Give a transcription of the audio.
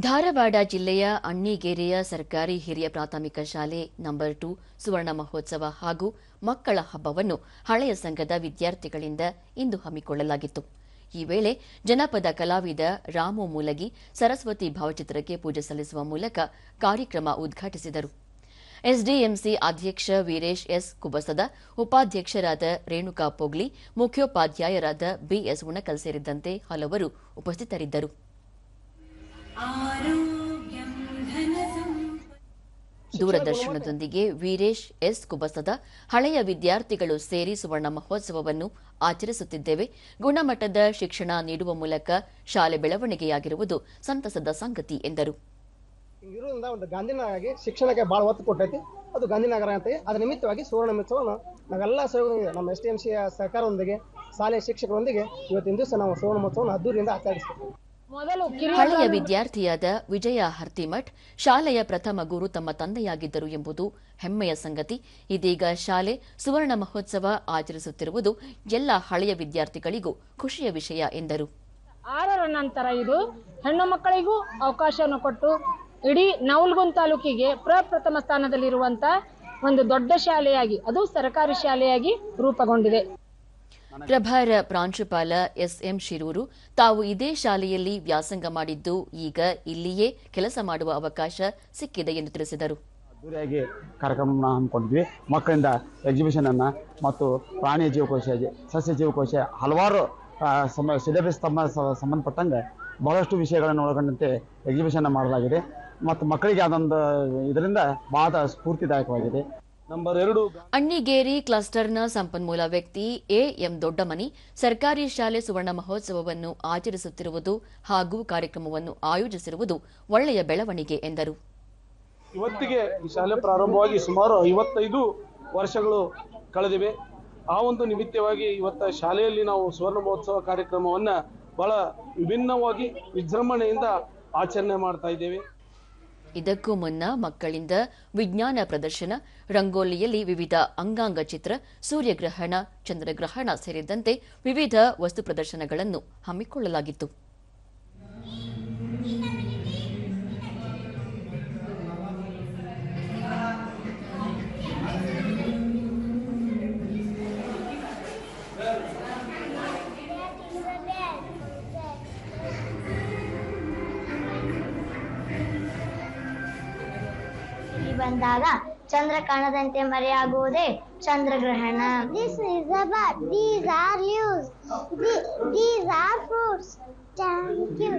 ಧಾರವಾಡ ಜಿಲ್ಲೆಯ ಅಣ್ಣಿಗೇರಿಯ ಸರ್ಕಾರಿ ಹಿರಿಯ ಪ್ರಾಥಮಿಕ ಶಾಲೆ ನಂಬರ್ ಟು ಸುವರ್ಣ ಮಹೋತ್ಸವ ಹಾಗೂ ಮಕ್ಕಳ ಹಬ್ಬವನ್ನು ಹಳೆಯ ಸಂಘದ ವಿದ್ಯಾರ್ಥಿಗಳಿಂದ ಇಂದು ಹಮ್ಮಿಕೊಳ್ಳಲಾಗಿತ್ತು. ಈ ವೇಳೆ ಜನಪದ ಕಲಾವಿದ ರಾಮು ಮೂಲಗಿ ಸರಸ್ವತಿ ಭಾವಚಿತ್ರಕ್ಕೆ ಪೂಜೆ ಸಲ್ಲಿಸುವ ಮೂಲಕ ಕಾರ್ಯಕ್ರಮ ಉದ್ಘಾಟಿಸಿದರು. ಎಸ್ಡಿಎಂಸಿ ಅಧ್ಯಕ್ಷ ವೀರೇಶ್ ಎಸ್ ಕುಬಸದ ಉಪಾಧ್ಯಕ್ಷರಾದ ರೇಣುಕಾ ಪೋಗ್ಲಿ, ಮುಖ್ಯೋಪಾಧ್ಯಾಯರಾದ ಬಿಎಸ್ ಉಣಕಲ್ ಸೇರಿದಂತೆ ಹಲವರು ಉಪಸ್ಥಿತರಿದ್ದರು. ದೂರದರ್ಶನದೊಂದಿಗೆ ವೀರೇಶ್ ಎಸ್ ಕುಬಸದ ಹಳೆಯ ವಿದ್ಯಾರ್ಥಿಗಳು ಸೇರಿ ಸುವರ್ಣ ಮಹೋತ್ಸವವನ್ನು ಆಚರಿಸುತ್ತಿದ್ದೇವೆ. ಗುಣಮಟ್ಟದ ಶಿಕ್ಷಣ ನೀಡುವ ಮೂಲಕ ಶಾಲೆ ಬೆಳವಣಿಗೆಯಾಗಿರುವುದು ಸಂತಸದ ಸಂಗತಿ ಎಂದರು. ಇರೋದ್ರಿಂದ ಒಂದು ಗಾಂಧಿನಗರಾಗಿ ಶಿಕ್ಷಣಕ್ಕೆ ಬಹಳ ಒತ್ತು ಕೊಟ್ಟೈತಿ. ಅದು ಗಾಂಧಿನಗರ ಅಂತ. ಅದರ ನಿಮಿತ್ತವಾಗಿ ಸುವರ್ಣ ಮಹೋತ್ಸವವನ್ನು ನಾವೆಲ್ಲ ಸಹಯೋಗದೊಂದಿಗೆ ನಮ್ಮ ಎಸ್ ಟಿ ಎಂ ಸಿಯ ಸಹಕಾರದೊಂದಿಗೆ ಶಾಲೆಯ ಶಿಕ್ಷಕರೊಂದಿಗೆ ಇವತ್ತಿನ ದಿವಸ ನಾವು ಸುವರ್ಣ ಮಹೋತ್ಸವವನ್ನು ಅದ್ದೂರಿಯಿಂದ ಆಚರಿಸ್ತೀವಿ. ಹಳೆಯ ವಿದ್ಯಾರ್ಥಿಯಾದ ವಿಜಯ ಹರ್ತಿಮಠ್ ಶಾಲೆಯ ಪ್ರಥಮ ಗುರು ತಮ್ಮ ತಂದೆಯಾಗಿದ್ದರು ಎಂಬುದು ಹೆಮ್ಮೆಯ ಸಂಗತಿ. ಇದೀಗ ಶಾಲೆ ಸುವರ್ಣ ಮಹೋತ್ಸವ ಆಚರಿಸುತ್ತಿರುವುದು ಎಲ್ಲ ಹಳೆಯ ವಿದ್ಯಾರ್ಥಿಗಳಿಗೂ ಖುಷಿಯ ವಿಷಯ ಎಂದರು. ಆರರ ನಂತರ ಇದು ಹೆಣ್ಣು ಮಕ್ಕಳಿಗೂ ಅವಕಾಶವನ್ನು ಕೊಟ್ಟು ಇಡೀ ನವಲ್ಗುಂದ್ ತಾಲೂಕಿಗೆ ಪ್ರಪ್ರಥಮ ಸ್ಥಾನದಲ್ಲಿರುವಂತಹ ಒಂದು ದೊಡ್ಡ ಶಾಲೆಯಾಗಿ ಅದು ಸರ್ಕಾರಿ ಶಾಲೆಯಾಗಿ ರೂಪುಗೊಂಡಿದೆ. ಪ್ರಭಾರ ಪ್ರಾಂಶುಪಾಲ ಎಸ್ಎಂ ಶಿರೂರು, ತಾವು ಇದೇ ಶಾಲೆಯಲ್ಲಿ ವ್ಯಾಸಂಗ ಮಾಡಿದ್ದು, ಈಗ ಇಲ್ಲಿಯೇ ಕೆಲಸ ಮಾಡುವ ಅವಕಾಶ ಸಿಕ್ಕಿದೆ ಎಂದು ತಿಳಿಸಿದರು. ಅದ್ದೂರಿಯಾಗಿ ಕಾರ್ಯಕ್ರಮನ ಹಮ್ಮಿಕೊಂಡಿದ್ವಿ. ಮಕ್ಕಳಿಂದ ಎಕ್ಸಿಬಿಷನ್ ಅನ್ನ ಮತ್ತು ಪ್ರಾಣಿ ಜೀವಕೋಶ, ಸಸ್ಯ ಜೀವಕೋಶ ಹಲವಾರು ಸಿಲೆಬಸ್ ಸಂಬಂಧಪಟ್ಟಂಗೆ ಬಹಳಷ್ಟು ವಿಷಯಗಳನ್ನು ಒಳಗೊಂಡಂತೆ ಎಕ್ಸಿಬಿಷನ್ ಮಾಡಲಾಗಿದೆ. ಮತ್ತು ಮಕ್ಕಳಿಗೆ ಅದೊಂದು ಇದರಿಂದ ಬಹಳ ಸ್ಫೂರ್ತಿದಾಯಕವಾಗಿದೆ. ಅಣ್ಣಿಗೇರಿ ಕ್ಲಸ್ಟರ್ನ ಸಂಪನ್ಮೂಲ ವ್ಯಕ್ತಿ ಎಎಂ ಎಂ ದೊಡ್ಡಮನಿ ಸರ್ಕಾರಿ ಶಾಲೆ ಸುವರ್ಣ ಮಹೋತ್ಸವವನ್ನು ಆಚರಿಸುತ್ತಿರುವುದು ಹಾಗೂ ಕಾರ್ಯಕ್ರಮವನ್ನು ಆಯೋಜಿಸಿರುವುದು ಒಳ್ಳೆಯ ಬೆಳವಣಿಗೆ ಎಂದರು. ಇವತ್ತಿಗೆ ಈ ಶಾಲೆ ಪ್ರಾರಂಭವಾಗಿ ಸುಮಾರು ಐವತ್ತೈದು ವರ್ಷಗಳು ಕಳೆದಿವೆ. ಆ ಒಂದು ನಿಮಿತ್ತವಾಗಿ ಇವತ್ತ ಶಾಲೆಯಲ್ಲಿ ನಾವು ಸುವರ್ಣ ಮಹೋತ್ಸವ ಕಾರ್ಯಕ್ರಮವನ್ನ ಬಹಳ ವಿಭಿನ್ನವಾಗಿ ವಿಜೃಂಭಣೆಯಿಂದ ಆಚರಣೆ ಮಾಡ್ತಾ ಇದ್ದೇವೆ. ಇದಕ್ಕೂ ಮುನ್ನ ಮಕ್ಕಳಿಂದ ವಿಜ್ಞಾನ ಪ್ರದರ್ಶನ, ರಂಗೋಲಿಯಲ್ಲಿ ವಿವಿಧ ಅಂಗಾಂಗ ಚಿತ್ರ, ಸೂರ್ಯಗ್ರಹಣ, ಚಂದ್ರಗ್ರಹಣ ಸೇರಿದಂತೆ ವಿವಿಧ ವಸ್ತು ಪ್ರದರ್ಶನಗಳನ್ನು ಹಮ್ಮಿಕೊಳ್ಳಲಾಗಿತ್ತು. ಬಂದಾಗ ಚಂದ್ರ ಕಾಣದಂತೆ ಮರೆಯಾಗುವುದೇ ಚಂದ್ರಗ್ರಹಣ this is about these are uses these are fruits thank you